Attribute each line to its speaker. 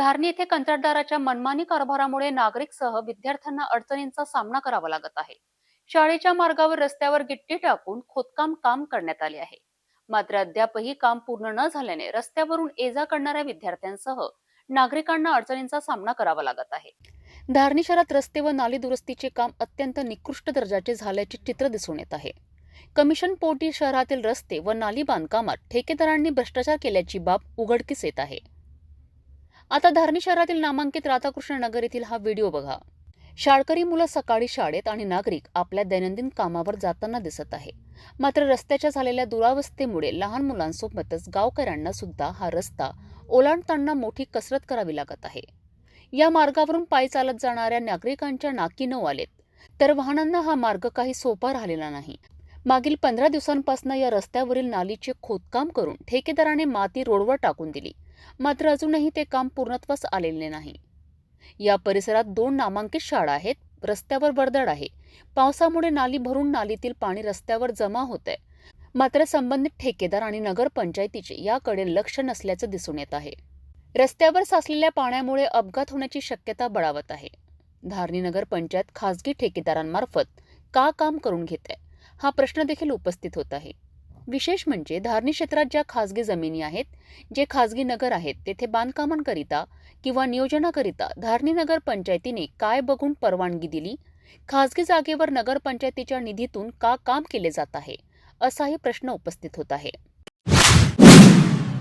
Speaker 1: धारणी येथे कंत्राटदाराच्या मनमानी कारभारामुळे नागरिकसह विद्यार्थ्यांना अडचणींचा सामना करावा लागत आहे. शाळेच्या मार्गावर रस्त्यावर गिट्टी टाकून खोदकाम काम करण्यात आले आहे. मात्र अद्यापही काम पूर्ण न झाल्याने रस्त्यावरून ये जा करणाऱ्या विद्यार्थ्यांसह नागरिकांना अडचणींचा सामना करावा लागत आहे. धारणी शहरात रस्ते व नाली दुरुस्तीचे काम अत्यंत निकृष्ट दर्जाचे झाल्याचे चित्र दिसून येत आहे. कमिशन पोटी शहरातील रस्ते व नाली बांधकामात ठेकेदारांनी भ्रष्टाचार केल्याची बाब उघडकीस येत आहे. आता धारणी शहरातील नामांकित राधाकृष्ण नगर येथील हा व्हिडिओ बघा. शाळकरी मुलं सकाळी शाळेत आणि नागरिक आपल्या दैनंदिन कामावर जाताना दिसत आहे. मात्र रस्त्याच्या झालेल्या दुरावस्थेमुळे लहान मुलांसोबतच गावकऱ्यांना सुद्धा हा रस्ता ओलांडताना मोठी कसरत करावी लागत आहे. या मार्गावरून पायी चालत जाणाऱ्या नागरिकांच्या नाकी नऊ आलेत. तर वाहनांना हा मार्ग काही सोपा राहिलेला नाही. मागील पंधरा दिवसांपासून या रस्त्यावरील नालीचे खोदकाम करून ठेकेदाराने माती रोडवर टाकून दिली. मात्र अजूनही ते काम पूर्णत्वास आलेले नाही. या परिसरात दोन नामांकित शाळा आहेत. रस्त्यावर वर्दळ आहे. पावसामुळे नाली भरून नालीतील पाणी रस्त्यावर जमा होत आहे मात्र संबंधित ठेकेदार आणि नगरपंचायतीचे याकडे लक्ष नसल्याचं दिसून येत आहे. रस्त्यावर साचलेल्या पाण्यामुळे अपघात होण्याची शक्यता बळावत आहे. धारणी नगर पंचायत खासगी ठेकेदारांमार्फत का काम करून घेत आहे हा प्रश्न देखील उपस्थित होत आहे. विशेष म्हणजे धारणी क्षेत्रात ज्या खासगी जमिनी आहेत जे खासगी नगर आहेत तेथे बांधकामांकरिता किंवा नियोजनाकरिता धारणी नगर पंचायतीने काय बघून परवानगी दिली? खासगी जागेवर नगरपंचायतीच्या निधीतून का काम केले जात आहे? असाही प्रश्न उपस्थित होत आहे.